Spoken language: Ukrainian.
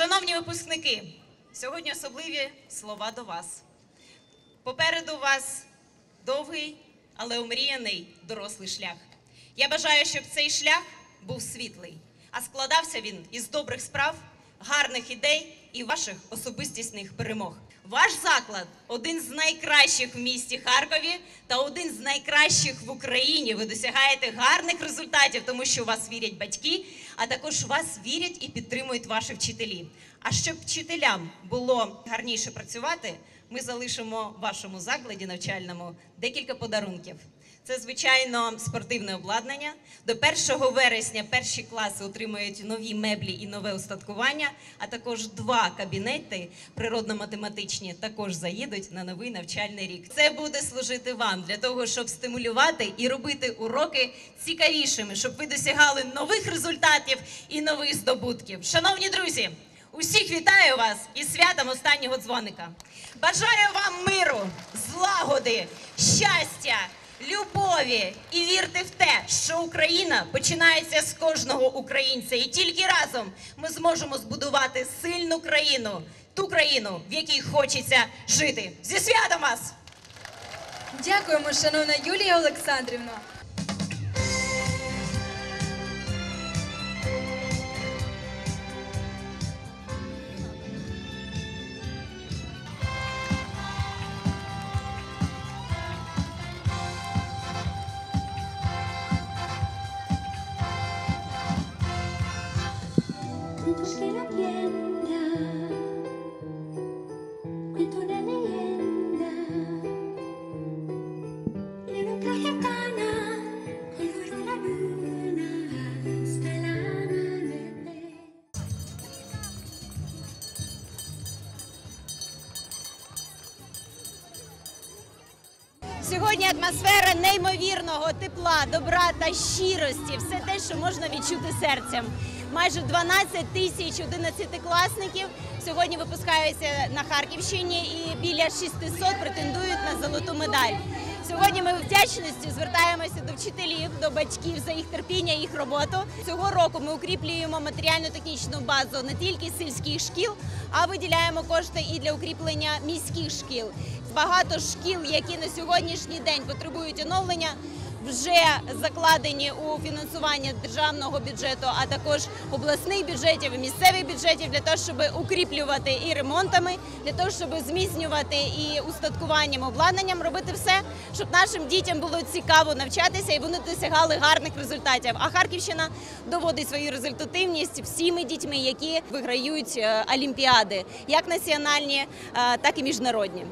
Шановні випускники, сьогодні особливі слова до вас. Попереду вас довгий, але омріяний дорослий шлях. Я бажаю, щоб цей шлях був світлий, а складався він із добрих справ, гарних ідей і ваших особистісних перемог. Ваш заклад один з найкращих в місті Харкові та один з найкращих в Україні. Ви досягаєте гарних результатів, тому що у вас вірять батьки, а також вас вірять і підтримують ваші вчителі. А щоб вчителям було гарніше працювати, ми залишимо в вашому закладі навчальному декілька подарунків. Це, звичайно, спортивне обладнання. До 1 вересня перші класи отримають нові меблі і нове устаткування, а також два кабінети природно-математичні також заїдуть на новий навчальний рік. Це буде служити вам для того, щоб стимулювати і робити уроки цікавішими, щоб ви досягали нових результатів і нових здобутків. Шановні друзі! Усіх вітаю вас із святом останнього дзвоника. Бажаю вам миру, злагоди, щастя, любові і вірте в те, що Україна починається з кожного українця, і тільки разом ми зможемо збудувати сильну країну, ту країну, в якій хочеться жити. Зі святом вас! Дякуємо, шановна Юлія Олександрівна. Que no mientan, cuento una leyenda la. Сьогодні атмосфера неймовірного тепла, добра та щирості. Все те, що можна відчути серцем. Майже 12 тисяч одинадцятикласників сьогодні випускаються на Харківщині, і біля 600 претендують на золоту медаль. Сьогодні ми вдячністю звертаємося до вчителів, до батьків за їх терпіння, їх роботу. Цього року ми укріплюємо матеріально-технічну базу не тільки сільських шкіл, а виділяємо кошти і для укріплення міських шкіл. Багато шкіл, які на сьогоднішній день потребують оновлення, вже закладені у фінансування державного бюджету, а також обласних бюджетів і місцевих бюджетів для того, щоб укріплювати і ремонтами, для того, щоб зміцнювати і устаткуванням, обладнанням, робити все, щоб нашим дітям було цікаво навчатися і вони досягали гарних результатів. А Харківщина доводить свою результативність всіми дітьми, які виграють е, олімпіади, як національні, е, так і міжнародні.